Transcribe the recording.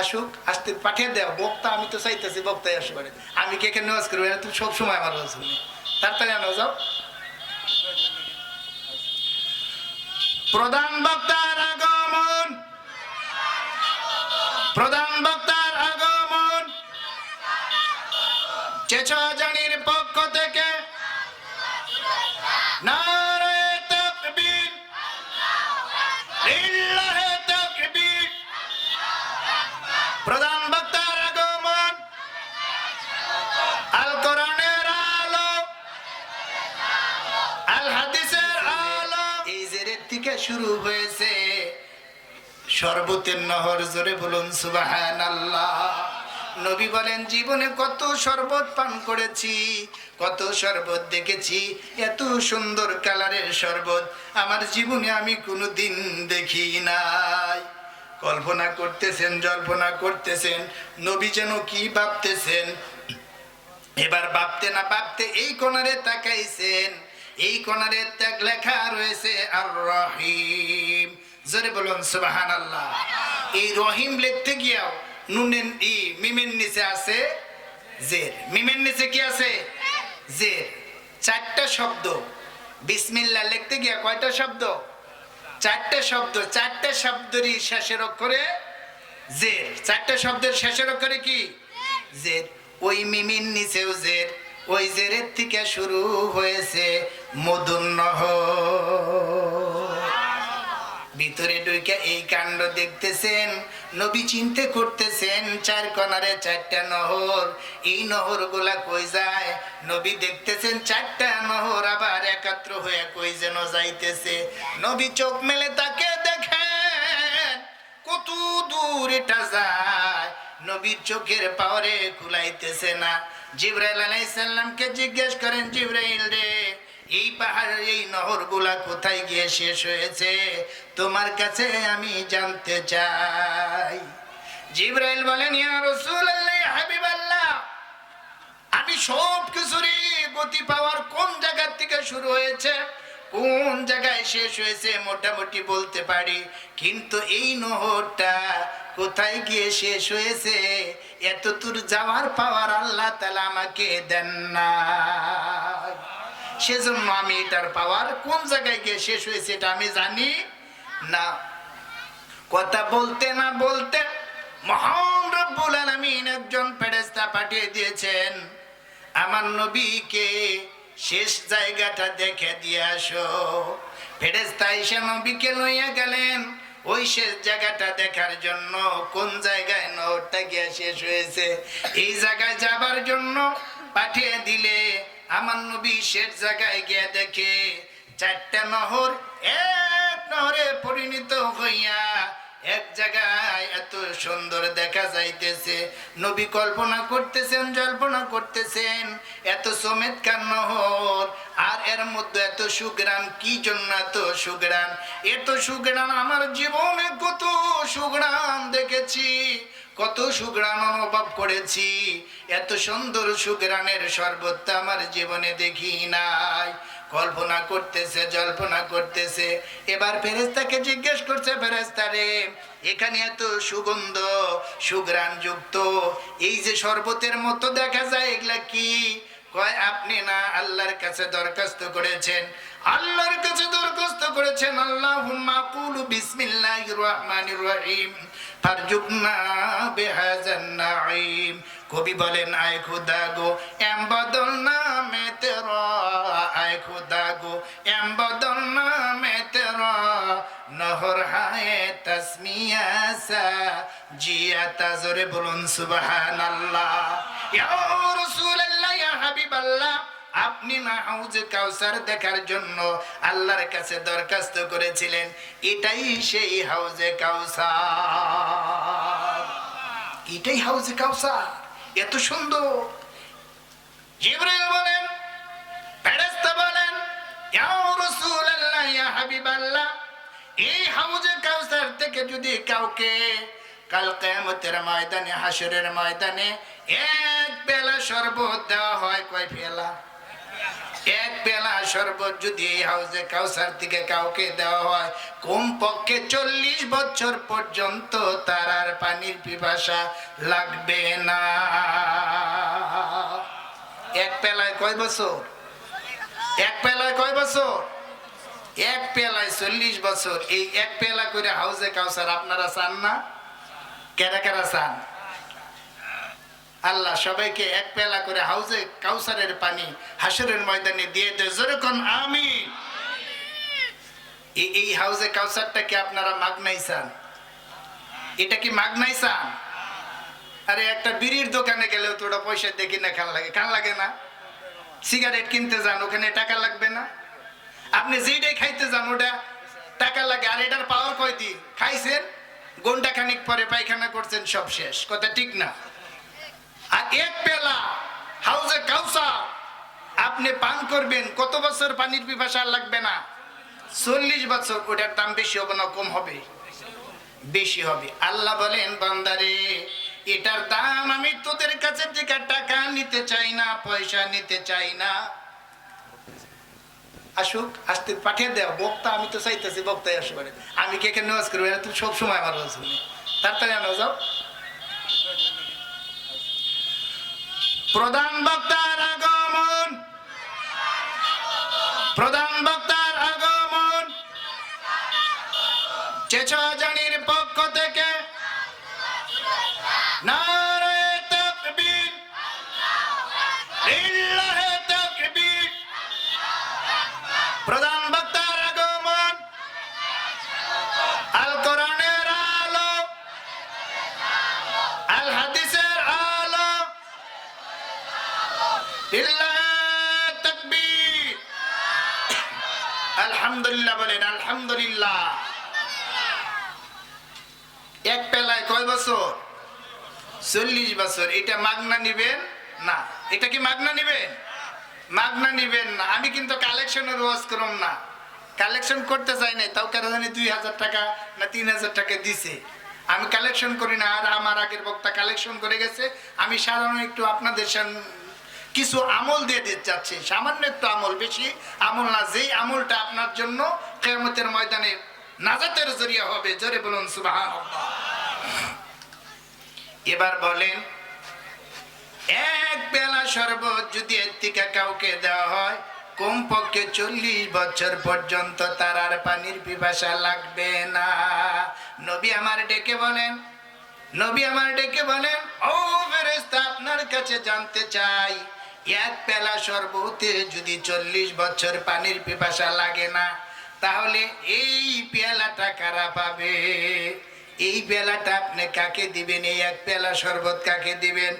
আসুক, আসতে পাঠিয়ে দেয় বক্তা, আমি তো চাইতেছি বক্তাই আসবে আমি কে কে নজ করব তুমি সব সময় আমার নজ শুনি তাড়াতাড়ি আনো, যাও। প্রধান বক্তার আগমন। প্রধান বক্তার আগমন। আল কোরআনের আলো। আল হাদিসের আলো। এই জেরের থেকে শুরু হয়েছে। শরবতের নহর জোরে বলুন সুবাহান আল্লাহ নবী বলেন, জীবনে কত শরবত পান করেছি, কত শরবত দেখেছি, এত সুন্দর কালারের শরবত আমার জীবনে আমি কোনো দিন দেখি নাই। কল্পনা করতেছেন, জল্পনা করতেছেন, নবী যেন কি ভাবতেছেন? এবার ভাবতে না ভাবতে এই কোনারে তাকাইছেন, এই কোনারে লেখা রয়েছে আর রহিম জোরে বলুন সুবাহান আল্লাহ এই রহিম লিখতে গিয়াও নুনের ই, মিমের নিচে আছে জের। মিমের নিচে কি আছে? জের। চারটা শব্দ। বিসমিল্লাহ লিখতে গিয়া কয়টা শব্দ? চারটে শব্দ, চারটে শব্দেরই শেষের অক্ষরে জের। চারটে শব্দের শেষের অক্ষরে কি? জের। ওই মিমির নিচেও জের। ওই জেরের থেকে শুরু হয়েছে মধুন্নহ ভিতরে ঢুকে এই কাণ্ড দেখতেছেন, নবী চিনতে করতেছেন, চার কনারে চারটা নহর, এই নহরগুলা কই যায়? নবী দেখতেছেন চারটা নহর আবার একাত্র হয়ে কই যেন যাইতেছে। নবী চোখ মেলে তাকে দেখেন, কত দূর এটা যায়। নবীর চোখের পাওয়ারে কুলাইতেছে না। জিব্রাইল আলাইসাল্লামকে জিজ্ঞেস করেন, জিব্রাইল রে এই পাহাড়ের এই নহরগুলা কোথায় গিয়ে শেষ হয়েছে? তোমার কাছে আমি জানতে চাই। জিব্রাইল বলেন, ইয়া রাসূলুল্লাহ হাবিবাল্লাহ, আমি সব কিছুরই গতি পাওয়ার কোন জায়গার থেকে শুরু হয়েছে? কোন জায়গায় শেষ হয়েছে মোটামুটি বলতে পারি। কিন্তু এই নহরটা কোথায় গিয়ে শেষ হয়েছে? এত দূর যাওয়ার পাওয়ার আল্লাহ তালা আমাকে দেন না। সেজন্য আমি এটার পাওয়ার কোন জায়গায় গিয়ে শেষ হয়েছে এটা আমি জানি না। কথা বলতে না বলতে মহান রব্বুল আলামিন একজন ফেরেশতা পাঠিয়ে দিয়েছেন। আমার নবীকে শেষ জায়গাটা দেখে দিয়ে আসো। ফেরেশতা এসে নবীকে লইয়া গেলেন। ওই শেষ জায়গাটা দেখার জন্য কোন জায়গায় নহরটা গিয়া শেষ হয়েছে? এই জায়গায় যাবার জন্য পাঠিয়ে দিলে আমার নবী শেষ জায়গায় গিয়ে দেখে চারটা নহর এক নহরে পরিণত হইয়া এক জায়গায় এত সুন্দর দেখা যাইতেছে। নবী কল্পনা করতেছেন, জল্পনা করতেছেন, এত চমৎকার নহর আর এর মধ্যে এত সুগ্রাম কি জন্য এত সুগ্রাম এত সুগ্রাম আমার জীবনে কত সুগ্রাম দেখেছি। কত সুগ্রাম অনুভব করেছি। এত সুন্দর সুগ্রামের শরবত আমার জীবনে দেখি নাই। কল্পনা করতেছে, জল্পনা করতেছে। এবার ফেরেস্তাকে জিজ্ঞেস করছে ফেরেস্তা রে, এখানে এত সুগন্ধ, সুগ্রাণ যুক্ত। এই যে শরবতের মতো দেখা যায়, এগুলা কি? কয়, আপনি না আল্লাহর কাছে দরখাস্ত করেছেন। আল্লাহর কাছে দরখাস্ত করেছেন আল্লাহ কুলু বিসমিল্লাহির রহমানির রহিম। কবি বলেন, আয় খুদা গো এম বদল নামে তেরা, আয় খুদা গো এম বদল নামে তেরা। নহর হায় তসমিয়া সা, জিয়া তাজরে বলুন, সুবহানাল্লাহ। ইয়া রাসূলুল্লাহ, ইয়া হাবিবাল্লাহ আপনি না কাউসার দেখার জন্য আল্লাহর কাছে দরখাস্ত করেছিলেন। এটাই সেই হাউজে কাউসার। এটাই হাউজে কাউসার। এত সুন্দর। জিবরাইল বলেন, ফেরেশতা বলেন, ইয়া রাসূলুল্লাহ, ইয়া হাবিবাল্লাহ, এই হাউজে কাউসার থেকে যদি কাউকে কাল কিয়ামতের ময়দানে হাসরের ময়দানে এক বেলা শরবত দেওয়া হয়, কয় ফেলা এক পেলা শরবত যদি এই কাউসার কাউকে দেওয়া হয় কম পক্ষে চল্লিশ বছর পর্যন্ত তার আর পানির পিপাসা লাগবে না। এক পেলায় কয় বছর? এক পেলায় কয় বছর? এক পেলায় চল্লিশ বছর। এই এক পেলা করে হাউজে কাউসার আপনারা চান না? কেরা কেরা চান? আল্লাহ সবাইকে এক পেলা করে হাউজে কাউসারের পানি হাসরের ময়দানে দিয়ে দেয়। যেরকম আমি এই- হাউজে কাউসারটা কি আপনারা মাগনাই চান? এটা কি মাগনাই চান? আরে একটা বিড়ির দোকানে গেলেও তো ওটা পয়সা দেখি না খান লাগে। খান লাগে না? সিগারেট কিনতে যান, ওখানে টাকা লাগবে না? আপনি যেটাই খাইতে যান, ওটা টাকা লাগে। আর এটার পাওয়ার কয়দিন খাইছেন? ঘণ্টা খানিক পরে পায়খানা করছেন, সব শেষ। কথা ঠিক না? এক পেলা হাউজে কাউসা আপনি পান করবেন, কত বছর পানির পিপাসা লাগবে না? চল্লিশ বছর, ওটার দাম বেশি হবে না, কম হবে। বেশি হবে। আল্লাহ বলেন, বান্দারে, এটার দাম আমি তোদের কাছে থেকে টাকা নিতে চাই না, পয়সা নিতে চাই না। আসুক, আসতে পাঠিয়ে দেও। বক্তা, আমি তো চাইতেছি বক্তাই আসবে আমি কে কে নামাজ করব? এরা তো সব আমার শুনি তাড়াতাড়ি আনো যাও। প্রধান বক্তার আগমন। প্রধান বক্তার আগমন। চেচাজানির পক্ষ থেকে নারায়ে তাকবীর। আলহামদুলিল্লাহ বলেন, আলহামদুলিল্লাহ। এক পেলায় কয় বছর? চল্লিশ বছর। এটা মাগনা নিবেন? না। এটা কি মাগনা নিবেন? মাগনা নিবেন না। আমি কিন্তু কালেকশনের ওয়াজ করম না। কালেকশন করতে চাই নাই, তাও কারও জানি দুই হাজার টাকা না তিন হাজার টাকা দিছে। আমি কালেকশন করি না, আর আমার আগের বক্তা কালেকশন করে গেছে। আমি সাধারণ একটু আপনাদের কিছু আমল দিয়ে দিতে চাচ্ছি। সামান্য একটু আমল বেশি। আমল না, যেই আমলটা আপনার জন্য কেয়ামতের ময়দানে নাজাতের জরিয়া হবে, জোরে বলুন সুবাহান এবার বলেন, এক বেলা শরবত যদি এর থেকে কাউকে দেওয়া হয়, কমপক্ষে চল্লিশ বছর পর্যন্ত তার আর পানির পিপাসা লাগবে না। নবী আমার ডেকে বলেন নবী আমার ডেকে বলেন, ও ফেরেস্তা আপনার কাছে জানতে চাই, এক পেলা শরবতে যদি চল্লিশ বছর পানির পিপাসা লাগে না, তাহলে এই পেলাটা কারা পাবে? এই পেলাটা আপনি কাকে দিবেন? এই এক পেলা শরবত কাকে দিবেন?